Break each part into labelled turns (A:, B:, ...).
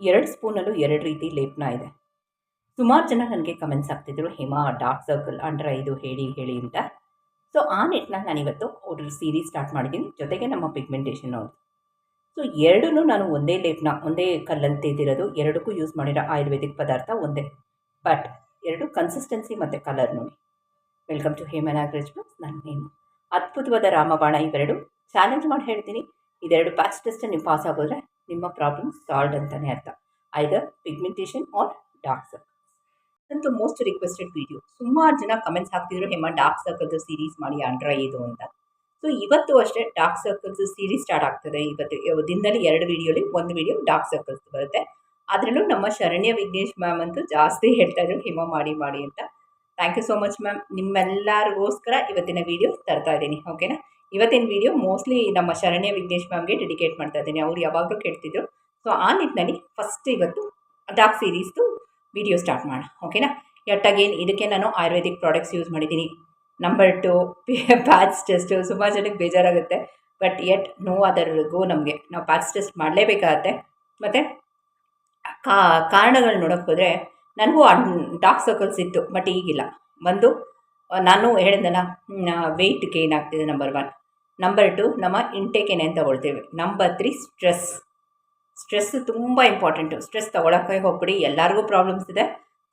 A: ಎರಡು ಸ್ಪೂನಲ್ಲೂ ಎರಡು ರೀತಿ ಲೇಪನ ಇದೆ. ಸುಮಾರು ಜನ ನನಗೆ ಕಮೆಂಟ್ಸ್ ಆಗ್ತಿದ್ರು ಹೇಮಾ ಡಾರ್ಕ್ ಸರ್ಕಲ್ ಅಂಡ್ರ ಇದು ಹೇಳಿ ಹೇಳಿ ಅಂತ. ಸೊ ಆ ನಿಟ್ಟಿನಲ್ಲಿ ನಾನಿವತ್ತು ಅವ್ರ ಸೀರೀಸ್ ಸ್ಟಾರ್ಟ್ ಮಾಡಿದ್ದೀನಿ ಜೊತೆಗೆ ನಮ್ಮ ಪಿಗ್ಮೆಂಟೇಷನ್ ಅವ್ರು ಸೊ ಎರಡೂ ನಾನು ಒಂದೇ ಲೇಪನ, ಒಂದೇ ಕಲ್ಲಲ್ಲಿ ತೆಗೆದಿರೋದು ಎರಡಕ್ಕೂ ಯೂಸ್ ಮಾಡಿರೋ ಆಯುರ್ವೇದಿಕ್ ಪದಾರ್ಥ ಒಂದೇ. ಬಟ್ ಎರಡು ಕನ್ಸಿಸ್ಟೆನ್ಸಿ ಮತ್ತು ಕಲರ್ ನೋಡಿ. Welcome to Hemanagraj Nagaraj blogs ನನ್ನ ನೇಮ್ ಅದ್ಭುತವಾದ ರಾಮಬಾಣ ಇವೆರಡು. ಚಾಲೆಂಜ್ ಮಾಡಿ ಹೇಳ್ತೀನಿ. ಇದೆರಡು ಪ್ಯಾಚ್ ಟೆಸ್ಟ್ ನೀವು ಪಾಸ್ ಆಗೋದ್ರೆ ನಿಮ್ಮ ಪ್ರಾಬ್ಲಮ್ ಸಾಲ್ವ್ ಅಂತಲೇ ಅರ್ಥ. Either pigmentation or dark circles ನಂದು ಮೋಸ್ಟ್ ರಿಕ್ವೆಸ್ಟೆಡ್ ವಿಡಿಯೋ ಸುಮಾರು ಜನ ಕಮೆಂಟ್ಸ್ ಹಾಕ್ತಿದ್ರು, ಹೇಮ ಡಾರ್ಕ್ ಸರ್ಕಲ್ಸ್ ಸೀರೀಸ್ ಮಾಡಿ ಅಂಡ್ರ ಇದು ಅಂತ. ಸೊ ಇವತ್ತು ಅಷ್ಟೇ ಡಾರ್ಕ್ ಸರ್ಕಲ್ಸ್ ಸೀರೀಸ್ ಸ್ಟಾರ್ಟ್ ಆಗ್ತದೆ. ಇವತ್ತು ದಿನದಲ್ಲಿ ಎರಡು ವಿಡಿಯೋಲಿ ಒಂದು ವಿಡಿಯೋ ಡಾರ್ಕ್ ಸರ್ಕಲ್ಸ್ ಬರುತ್ತೆ. ಅದರಲ್ಲೂ ನಮ್ಮ ಶರಣ್ಯ ವಿಘ್ನೇಶ್ ಮ್ಯಾಮ್ ಅಂತೂ ಜಾಸ್ತಿ ಹೇಳ್ತಾ ಇದ್ರು, ಹಿಮ, ಮಾಡಿ ಮಾಡಿ ಅಂತ. Thank you so much ma'am ನಿಮ್ಮೆಲ್ಲರಿಗೋಸ್ಕರ ಇವತ್ತಿನ ವೀಡಿಯೋ ತರ್ತಾ ಇದ್ದೀನಿ. ಓಕೆನಾ ಇವತ್ತಿನ ವಿಡಿಯೋ ಮೋಸ್ಟ್ಲಿ ನಮ್ಮ ಶರಣ್ಯ ವಿಘ್ನೇಶ್ ಮ್ಯಾಮ್ಗೆ ಡೆಡಿಕೇಟ್ ಮಾಡ್ತಾ ಇದ್ದೀನಿ. ಅವ್ರು ಯಾವಾಗಲೂ ಕೇಳ್ತಿದ್ರು. ಸೊ ಆ ನಿಟ್ಟಿನಲ್ಲಿ ಫಸ್ಟ್ ಇವತ್ತು ಡಾರ್ಕ್ ಸೀರೀಸ್ದು ವಿಡಿಯೋ ಸ್ಟಾರ್ಟ್ ಮಾಡೋಣ. ಓಕೆನಾ ಎಟ್ ಅಗೇನ್ ಇದಕ್ಕೆ ನಾನು ಆಯುರ್ವೇದಿಕ್ ಪ್ರಾಡಕ್ಟ್ಸ್ ಯೂಸ್ ಮಾಡಿದ್ದೀನಿ. ನಂಬರ್ ಟು ಪ್ಯಾಚ್ ಟೆಸ್ಟು ಸುಮಾರು ಜನಕ್ಕೆ ಬೇಜಾರಾಗುತ್ತೆ. But yet no other go ನಮಗೆ. ನಾವು ಪ್ಯಾಚ್ ಟೆಸ್ಟ್ ಮಾಡಲೇಬೇಕಾಗತ್ತೆ. ಮತ್ತು, ಕಾ, ಕಾರಣಗಳು ನೋಡೋಕ್ಕೆ ಹೋದರೆ ನನಗೂ ಡಾರ್ಕ್ ಸರ್ಕಲ್ಸ್ ಇತ್ತು ಬಟ್ ಈಗಿಲ್ಲ. ಒಂದು ನಾನು ಹೇಳಿದ್ನಲ್ಲ ವೆಯ್ಟ್ ಗೇನ್ ಆಗ್ತಿದೆ ನಂಬರ್ ಒನ್ ನಂಬರ್ ಟು ನಮ್ಮ ಇಂಟೇಕ್ ಏನೇನು ತೊಗೊಳ್ತೀವಿ. ನಂಬರ್ ತ್ರೀ ಸ್ಟ್ರೆಸ್ ಸ್ಟ್ರೆಸ್ ತುಂಬ ಇಂಪಾರ್ಟೆಂಟು ಸ್ಟ್ರೆಸ್ ತೊಗೊಳಕ್ಕೆ ಹೋಗ್ಬಿಡಿ, ಎಲ್ಲರಿಗೂ ಪ್ರಾಬ್ಲಮ್ಸ್ ಇದೆ.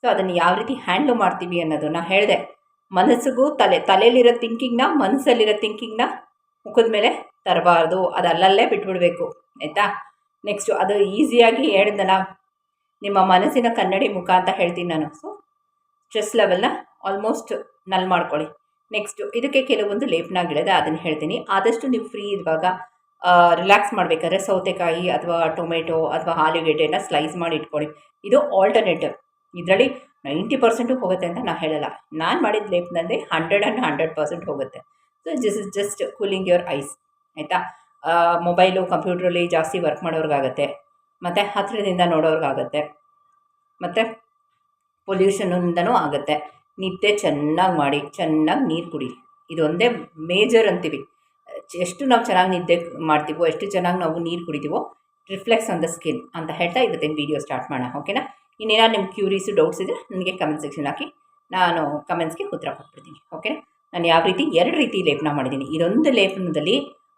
A: ಸೊ ಅದನ್ನು ಯಾವ ರೀತಿ ಹ್ಯಾಂಡ್ಲ್ ಮಾಡ್ತೀವಿ ಅನ್ನೋದು ನಾನು ಹೇಳಿದೆ. ಮನಸ್ಸಿಗೂ ತಲೆ, ತಲೆಯಲ್ಲಿರೋ ಥಿಂಕಿಂಗ್ನ ಮನಸ್ಸಲ್ಲಿರೋ ಥಿಂಕಿಂಗ್ನ ಮುಖದ ಮೇಲೆ ತರಬಾರ್ದು. ಅದು ಅಲ್ಲಲ್ಲೇ ಬಿಟ್ಬಿಡಬೇಕು. ಆಯಿತಾ? ನೆಕ್ಸ್ಟು ಅದು ಈಸಿಯಾಗಿ ಹೇಳಿದ್ನಲ್ಲ, ನಿಮ್ಮ ಮನಸ್ಸಿನ ಕನ್ನಡಿ ಮುಖ ಅಂತ ಹೇಳ್ತೀನಿ ನಾನು. ಸೊ ಸ್ಟ್ರೆಸ್ ಲೆವೆಲ್ನ ಆಲ್ಮೋಸ್ಟ್ ನಲ್ ಮಾಡ್ಕೊಳ್ಳಿ. ನೆಕ್ಸ್ಟು ಇದಕ್ಕೆ ಕೆಲವೊಂದು ಲೇಪನಗಳಿದೆ ಅದನ್ನು ಹೇಳ್ತೀನಿ. ಆದಷ್ಟು ನೀವು ಫ್ರೀ ಇರುವಾಗ ರಿಲ್ಯಾಕ್ಸ್ ಮಾಡಬೇಕಾದ್ರೆ ಸೌತೆಕಾಯಿ ಅಥವಾ ಟೊಮೆಟೊ ಅಥವಾ ಆಲೂಗೆಡ್ಡೆನ ಸ್ಲೈಸ್ ಮಾಡಿ ಇಟ್ಕೊಳ್ಳಿ. ಇದು ಆಲ್ಟರ್ನೇಟಿವ್ ಇದರಲ್ಲಿ ನೈಂಟಿ ಪರ್ಸೆಂಟು ಹೋಗುತ್ತೆ ಅಂತ ನಾನು ಹೇಳಲ್ಲ. ನಾನು ಮಾಡಿದ ಲೇಪ್ನಲ್ಲಿ ಹಂಡ್ರೆಡ್ ಆ್ಯಂಡ್ ಹಂಡ್ರೆಡ್ ಪರ್ಸೆಂಟ್ ಹೋಗುತ್ತೆ. So this is just cooling your eyes ಆಯಿತಾ? ಮೊಬೈಲು ಕಂಪ್ಯೂಟ್ರಲ್ಲಿ ಜಾಸ್ತಿ ವರ್ಕ್ ಮಾಡೋರ್ಗಾಗತ್ತೆ. ಮತ್ತು ಹತ್ತಿರದಿಂದ ನೋಡೋರ್ಗಾಗತ್ತೆ. ಮತ್ತು ಪೊಲ್ಯೂಷನಿಂದನೂ ಆಗುತ್ತೆ. ನಿದ್ದೆ ಚೆನ್ನಾಗಿ ಮಾಡಿ, ಚೆನ್ನಾಗಿ ನೀರು ಕುಡಿ. ಇದೊಂದೇ ಮೇಜರ್ ಅಂತೀವಿ. ಎಷ್ಟು ನಾವು ಚೆನ್ನಾಗಿ ನಿದ್ದೆ ಮಾಡ್ತೀವೋ, ಎಷ್ಟು ಚೆನ್ನಾಗಿ ನಾವು ನೀರು ಕುಡಿತೀವೋ, ರಿಫ್ಲೆಕ್ಸ್ ಆನ್ ದ ಸ್ಕಿನ್ ಅಂತ ಹೇಳ್ತಾ ಇವತ್ತಿನ ವೀಡಿಯೋ ಸ್ಟಾರ್ಟ್ ಮಾಡೋಣ, ಓಕೆನಾ? ಇನ್ನೇನಾದ್ರು ನಿಮ್ಮ ಕ್ಯೂರೀಸು, ಡೌಟ್ಸ್ ಇದ್ದರೆ ನನಗೆ ಕಮೆಂಟ್ ಸೆಕ್ಷನ್ ಹಾಕಿ. ನಾನು ಕಮೆಂಟ್ಸ್ಗೆ ಉತ್ತರ ಕೊಟ್ಬಿಡ್ತೀನಿ, ಓಕೆನಾ? ನಾನು ಯಾವ ರೀತಿ, ಎರಡು ರೀತಿ ಲೇಪನ ಮಾಡಿದ್ದೀನಿ. ಇದೊಂದು ಲೇಪನದಲ್ಲಿ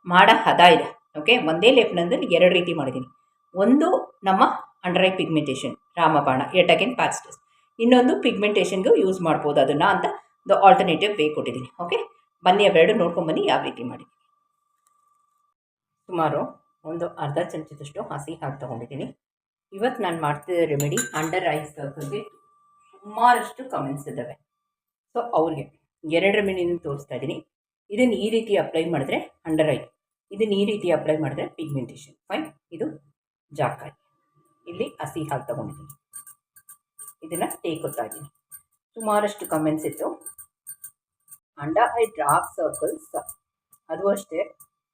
A: ಮಾಡೋ ಹದ ಇದೆ, ಓಕೆ? ಒಂದೇ ಲೇಪನದಲ್ಲಿ ಎರಡು ರೀತಿ ಮಾಡಿದ್ದೀನಿ. ಒಂದು ನಮ್ಮ ಅಂಡರ್ ಐ ಪಿಗ್ಮೆಂಟೇಷನ್ ರಾಮಬಾಣ ಎಟ್ ಅಗೇನ್ ಪ್ಯಾಚ್ ಟೆಸ್ಟ್ ಇನ್ನೊಂದು ಪಿಗ್ಮೆಂಟೇಷನ್ಗೂ ಯೂಸ್ ಮಾಡ್ಬೋದು ಅದನ್ನು ಅಂತ ದ ಆಲ್ಟರ್ನೇಟಿವ್ ವೇ ಕೊಟ್ಟಿದ್ದೀನಿ ಓಕೆ ಬನ್ನಿ ಅವೆರಡು ನೋಡ್ಕೊಂಬನ್ನಿ ಯಾವ ರೀತಿ ಮಾಡಿ ಸುಮಾರು ಒಂದು ಅರ್ಧ ಚಮಚದಷ್ಟು ಹಸಿ ಹಾಕಿ ತೊಗೊಂಡಿದ್ದೀನಿ. ಇವತ್ತು ನಾನು ಮಾಡ್ತಿದ್ದ ರೆಮಿಡಿ ಅಂಡರ್ ರೈಸ್ ಸರ್ಕಲ್ಗೆ ಸುಮಾರಷ್ಟು ಕಮೆಂಟ್ಸ್ ಇದ್ದಾವೆ. ಸೊ ಅವ್ರಿಗೆ ಎರಡು ರೆಮಿಡಿನ ತೋರಿಸ್ತಾ ಇದ್ದೀನಿ. ಇದನ್ನು ಈ ರೀತಿ ಅಪ್ಲೈ ಮಾಡಿದ್ರೆ ಅಂಡರ್ ಐ ಇದನ್ನು ಈ ರೀತಿ ಅಪ್ಲೈ ಮಾಡಿದ್ರೆ ಪಿಗ್ಮೆಂಟೇಷನ್ ಫೈನ್ ಇದು ಜಾಕಾಯಿ ಇಲ್ಲಿ ಹಸಿ ಹಾಕಿ ತೊಗೊಂಡಿದ್ದೀನಿ. ಇದನ್ನು ಟೇಕೊತ್ತಾ ಇದ್ದೀನಿ. ಸುಮಾರಷ್ಟು ಕಮೆಂಟ್ಸ್ ಇತ್ತು. ಅಂಡ ಐ ಡ್ರಾಪ್ ಸರ್ಕಲ್ಸ್ ಅದು ಅಷ್ಟೇ.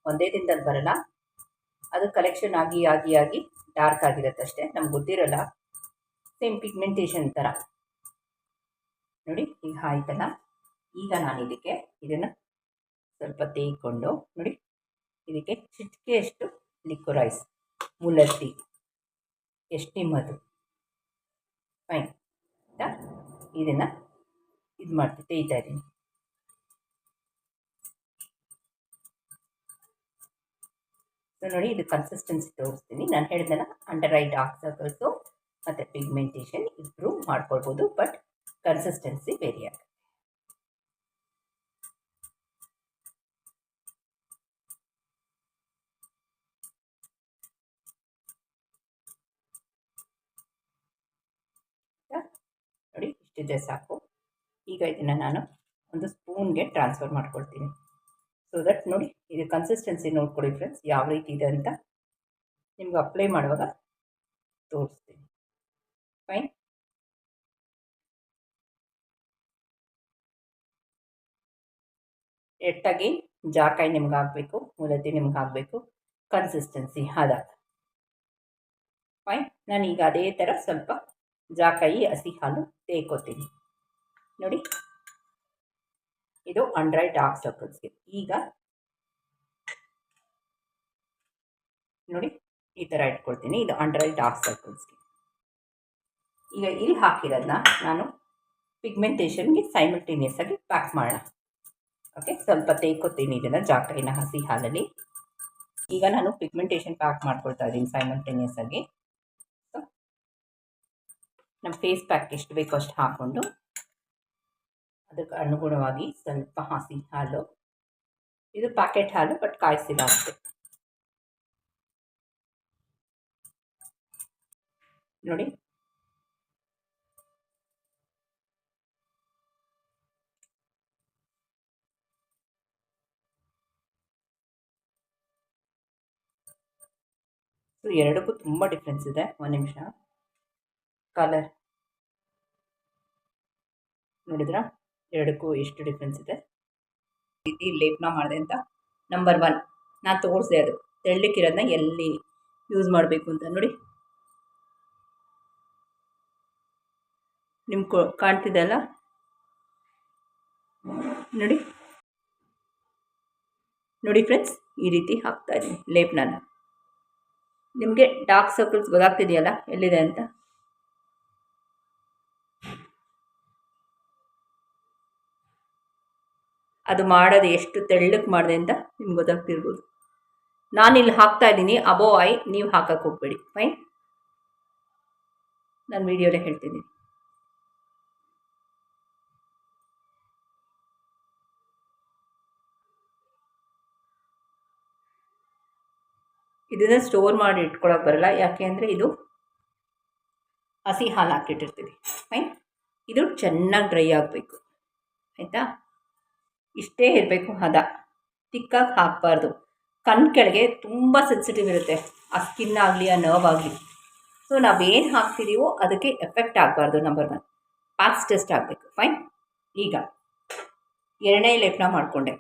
A: ಒಂದೇ ದಿನದಲ್ಲಿ ಬರಲ್ಲ. ಅದು ಕಲೆಕ್ಷನ್ ಆಗಿ ಆಗಿ ಆಗಿ ಡಾರ್ಕ್ ಆಗಿರುತ್ತೆ ಅಷ್ಟೇ. ನಮ್ಗೆ ಗೊತ್ತಿರಲ್ಲ. ಸೇಮ್ ಪಿಗ್ಮೆಂಟೇಷನ್ ಥರ ನೋಡಿ ಈಗ ಆಯ್ತಲ್ಲ. ಈಗ ನಾನು ಇದಕ್ಕೆ ಇದನ್ನು ಸ್ವಲ್ಪ ತೇಗಿಕೊಂಡು, ನೋಡಿ. ಇದಕ್ಕೆ ಚಿಟಿಕೆಯಷ್ಟು ಲಿಕ್ವರೈಸ್ ಮುಲತ್ತಿ ಎಷ್ಟು ನಿಮ್ಮದು? ಫೈನ್ ಆಯಿತಾ ಇದನ್ನು ಇದು ಮಾಡ್ತೀನಿ ತೇಯ್ತಾ ಇದ್ದೀನಿ ನೋಡಿ ಇದು ಕನ್ಸಿಸ್ಟೆನ್ಸಿ ತೋರಿಸ್ತೀನಿ. ನಾನು ಹೇಳಿದ್ನಲ್ಲ ಅಂಡರ್ ಐ ಡಾರ್ಕ್ ಸರ್ಕಲ್ಸು ಮತ್ತು ಪಿಗ್ಮೆಂಟೇಷನ್ ಇಂಪ್ರೂವ್ ಮಾಡ್ಕೊಳ್ಬೋದು ಬಟ್ ಕನ್ಸಿಸ್ಟೆನ್ಸಿ ವೇರಿ ಆಗುತ್ತೆ ನೋಡಿ ಇಷ್ಟಿದೆ ಸಾಕು. ಈಗ ಇದನ್ನು ನಾನು ಒಂದು ಸ್ಪೂನ್ಗೆ ಟ್ರಾನ್ಸ್ಫರ್ ಮಾಡ್ಕೊಳ್ತೀನಿ. ಸೊ ದಟ್ ನೋಡಿ, ಇದು ಕನ್ಸಿಸ್ಟೆನ್ಸಿ ನೋಡ್ಕೊಳ್ಳಿ ಫ್ರೆಂಡ್ಸ್ ಯಾವ ರೀತಿ ಇದೆ ಅಂತ ನಿಮ್ಗೆ ಅಪ್ಲೈ ಮಾಡುವಾಗ ತೋರಿಸ್ತೀನಿ. ಫೈನ್ ಎಟ್ಟಾಗಿ ಜಾಕಾಯಿ ನಿಮ್ಗೆ ಹಾಕಬೇಕು ಮೂಲತಿ ನಿಮ್ಗೆ ಹಾಕಬೇಕು ಕನ್ಸಿಸ್ಟೆನ್ಸಿ ಹದ ಫೈನ್ ನಾನು ಈಗ ಅದೇ ಥರ ಸ್ವಲ್ಪ ಜಾಕಾಯಿ, ಹಸಿ ಹಾಲು ತೇಕೋತೀನಿ. ನೋಡಿ. ಇದು ಅಂಡ್ರೈ ಡಾರ್ಕ್ ಸರ್ಕಲ್ಸ್ಗೆ ಈಗ ನೋಡಿ, ಈ ಥರ ಇಟ್ಕೊಳ್ತೀನಿ. ಇದು ಅಂಡ್ರೈ ಡಾರ್ಕ್ ಸರ್ಕಲ್ಸ್ಗೆ ಈಗ ಇಲ್ಲಿ ಹಾಕಿರೋದನ್ನ ನಾನು ಪಿಗ್ಮೆಂಟೇಷನ್ಗೆ ಸೈಮಲ್ಟೇನಿಯಸ್ ಆಗಿ ಪ್ಯಾಕ್ ಮಾಡೋಣ. ಓಕೆ ಸ್ವಲ್ಪ ತೇಕೋತೀನಿ ಇದನ್ನು ಜಾಕ್ರೈನ ಹಸಿ ಹಾಲಲ್ಲಿ. ಈಗ ನಾನು ಪಿಗ್ಮೆಂಟೇಷನ್ ಪ್ಯಾಕ್ ಮಾಡ್ಕೊಳ್ತಾ ಇದ್ದೀನಿ ಸೈಮಲ್ಟೇನಿಯಸ್ ಆಗಿ. ನಮ್ಮ ಫೇಸ್ ಪ್ಯಾಕ್ ಎಷ್ಟು ಬೇಕೋ ಅಷ್ಟು ಹಾಕ್ಕೊಂಡು ಅದಕ್ಕೆ ಅನುಗುಣವಾಗಿ ಸ್ವಲ್ಪ ಹಸಿ ಹಾಲು. ಇದು ಪ್ಯಾಕೆಟ್ ಹಾಲು ಬಟ್ ಕಾಯಿಸಿಲ್ಲ ನೋಡಿ. ಸೊ, ಎರಡಕ್ಕೂ ತುಂಬ ಡಿಫ್ರೆನ್ಸ್ ಇದೆ. ಒಂದು ನಿಮಿಷ. ಕಲರ್ ನೋಡಿದ್ರಾ? ಎರಡಕ್ಕೂ ಎಷ್ಟು ಡಿಫ್ರೆನ್ಸ್ ಇದೆ? ರೀತಿ ಲೇಪನ ಮಾಡಿದೆ ಅಂತ. ನಂಬರ್ ಒನ್ ನಾನು ತೋರಿಸಿದೆ ಅದು. ತೆಳ್ಳಕ್ಕಿರೋದನ್ನ ಎಲ್ಲಿ ಯೂಸ್ ಮಾಡಬೇಕು ಅಂತ ನೋಡಿ. ನಿಮ್ಗೆ ಕಾಣ್ತಿದೆ ಅಲ್ಲ? ನೋಡಿ. ನೋಡಿ ಫ್ರೆಂಡ್ಸ್ ಈ ರೀತಿ ಹಾಕ್ತಾ ಇದ್ದೀನಿ ಲೇಪನ ನಿಮಗೆ ಡಾರ್ಕ್ ಸರ್ಕಲ್ಸ್ ಗೊತ್ತಾಗ್ತಿದೆಯಲ್ಲ? ಎಲ್ಲಿದೆ ಅಂತ? ಅದು ಮಾಡೋದು ಎಷ್ಟು ತೆಳ್ಳಕ್ಕೆ ಮಾಡಿದೆ ಅಂತ ನಿಮ್ಗೆ ಗೊತ್ತಾಗ್ತಿರ್ಬೋದು. ನಾನಿಲ್ಲಿ ಹಾಕ್ತಾ ಇದ್ದೀನಿ. ಅಬೋ ಐ ನೀವು ಹಾಕಕ್ಕೆ ಹೋಗ್ಬೇಡಿ. ಫೈನ್ ನಾನು ವಿಡಿಯೋಲೇ ಹೇಳ್ತಿದ್ದೀನಿ ಇದನ್ನು ಸ್ಟೋರ್ ಮಾಡಿ ಇಟ್ಕೊಳಕ್ಕೆ ಬರಲ್ಲ. ಯಾಕೆ ಅಂದರೆ ಇದು ಹಸಿ ಹಾಲು ಹಾಕಿಟ್ಟಿರ್ತೀವಿ ಫೈನ್ ಇದು ಚೆನ್ನಾಗಿ ಡ್ರೈ ಆಗಬೇಕು. ಆಯಿತಾ? ಇಷ್ಟೇ ಇರಬೇಕು ಹದ. ತಿಕ್ಕಾಗಿ ಹಾಕಬಾರ್ದು. ಕಣ್ ಕೆಳಗೆ ತುಂಬ ಸೆನ್ಸಿಟಿವ್ ಇರುತ್ತೆ. ಆ ಸ್ಕಿನ್ ಆಗಲಿ, ಆ ನರ್ವ್ ಆಗಲಿ. ಸೊ ನಾವೇನು ಹಾಕ್ತಿದ್ದೀವೋ ಅದಕ್ಕೆ ಎಫೆಕ್ಟ್ ಆಗಬಾರ್ದು ನಂಬರ್ ಒನ್ ಪ್ಯಾಕ್ಸ್ ಟೆಸ್ಟ್ ಆಗಬೇಕು. ಫೈನ್ ಈಗ. ಎರಡನೇ ಲೇಪನ ಮಾಡಿಕೊಂಡೆ.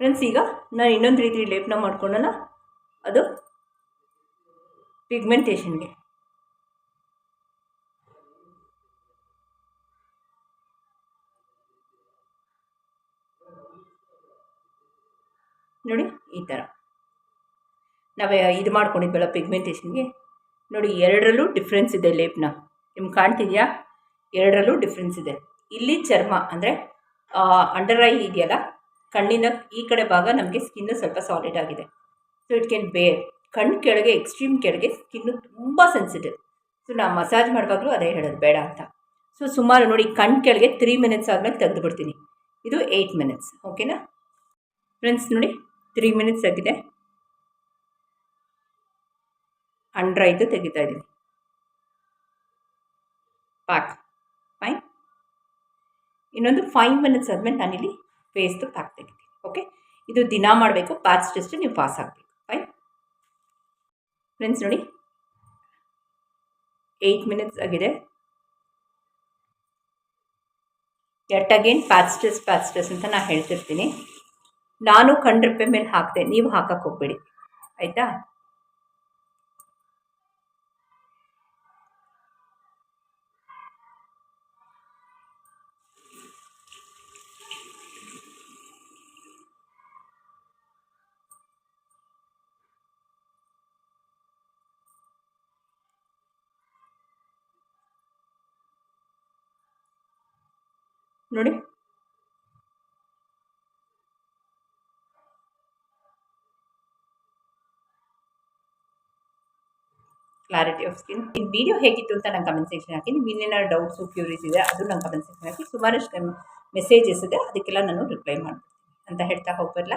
A: ಫ್ರೆಂಡ್ಸ್ ಈಗ ನಾನು ಇನ್ನೊಂದು ರೀತಿ ಲೇಪನ ಮಾಡ್ಕೊಂಡಲ್ಲ ಅದು ಪಿಗ್ಮೆಂಟೇಷನ್ಗೆ ನೋಡಿ, ಈ ಥರ. ನಾವು ಇದು ಮಾಡ್ಕೊಂಡಿದ್ವಲ್ಲ ಪಿಗ್ಮೆಂಟೇಷನ್ಗೆ ನೋಡಿ, ಎರಡರಲ್ಲೂ ಡಿಫ್ರೆನ್ಸ್ ಇದೆ ಲೇಪ್ನ ನಿಮ್ಗೆ ಕಾಣ್ತಿದೆಯಾ? ಎರಡರಲ್ಲೂ ಡಿಫ್ರೆನ್ಸ್ ಇದೆ. ಇಲ್ಲಿ ಚರ್ಮ, ಅಂದರೆ ಅಂಡರ್ ಐ ಇದೆಯಲ್ಲ, ಕಣ್ಣಿನ ಈ ಕಡೆ ಭಾಗ ನಮಗೆ ಸ್ಕಿನ್ನು ಸ್ವಲ್ಪ ಸಾಲಿಡ್ ಆಗಿದೆ. ಸೊ ಇಟ್ ಕ್ಯಾನ್ ಬೇರ್ ಕಣ್ಣು ಕೆಳಗೆ ಎಕ್ಸ್ಟ್ರೀಮ್ ಕೆಳಗೆ ಸ್ಕಿನ್ನು ತುಂಬ ಸೆನ್ಸಿಟಿವ್ ಸೊ ನಾವು ಮಸಾಜ್ ಮಾಡುವಾಗಲೂ ಅದೇ ಹೇಳೋದು, ಬೇಡ ಅಂತ. ಸೊ ಸುಮಾರು ನೋಡಿ ಕಣ್ಣು ಕೆಳಗೆ ತ್ರೀ ಮಿನಿಟ್ಸ್ ಆದಮೇಲೆ ತೆಗೆದುಬಿಡ್ತೀನಿ. ಇದು ಏಯ್ಟ್ ಮಿನಿಟ್ಸ್ ಓಕೆನಾ ಫ್ರೆಂಡ್ಸ್ ನೋಡಿ ತ್ರೀ ಮಿನಿಟ್ಸ್ ಆಗಿದೆ. ಅಂಡ್ರೈದು ತೆಗಿತಾ ಇದ್ದೀನಿ. ಪ್ಯಾಕ್ ಫೈನ್ ಇನ್ನೊಂದು ಫೈವ್ ಮಿನಿಟ್ಸ್ ಆದಮೇಲೆ ನಾನಿಲ್ಲಿ ಫೇಸ್ದು ಪ್ಯಾಕ್ ತೆಗಿತೀನಿ. ಓಕೆ ಇದು ದಿನ ಮಾಡಬೇಕು ಪ್ಯಾಚ್ ಟೆಸ್ಟ್ ನೀವು ಪಾಸ್ ಆಗಬೇಕು. ಫೈನ್ ಫ್ರೆಂಡ್ಸ್ ನೋಡಿ. ಏಯ್ಟ್ ಮಿನಿಟ್ಸ್ ಆಗಿದೆ. Yet again patch test patch test ಅಂತ ನಾನು ಹೇಳ್ತಿರ್ತೀನಿ. ನಾನು ಕಣ್ರಿಪ್ಪೆ ಮೇಲೆ ಹಾಕಿದೆ ನೀವು ಹಾಕಕ್ಕೆ ಹೋಗ್ಬೇಡಿ. ಆಯಿತಾ? ನೋಡಿ. ಕ್ಲಾರಿಟಿ ಆಫ್ ಸ್ಕಿನ್ ಈ ವಿಡಿಯೋ ಹೇಗಿತ್ತು ಅಂತ ನಂಗೆ ಕಮೆಂಟ್ ಸೆಕ್ಷನ್ ಹಾಕಿ. ನಿಮ್ಮ ಇನ್ನೇನಾದ್ರು ಡೌಟ್ಸು ಕ್ಯೂರೀಸ್ ಇದೆ ಅದು ನಂಗೆ ಕಮೆಂಟ್ ಸೆಕ್ಷನ್ ಹಾಕಿ. ಸುಮಾರಷ್ಟು ಮೆಸೇಜಸ್ ಇದೆ. ಅದಕ್ಕೆಲ್ಲ ನಾನು ರಿಪ್ಲೈ ಮಾಡ್ತೀನಿ. ಅಂತ ಹೇಳ್ತಾ ಹೋಗ್ಬರಲ್ಲ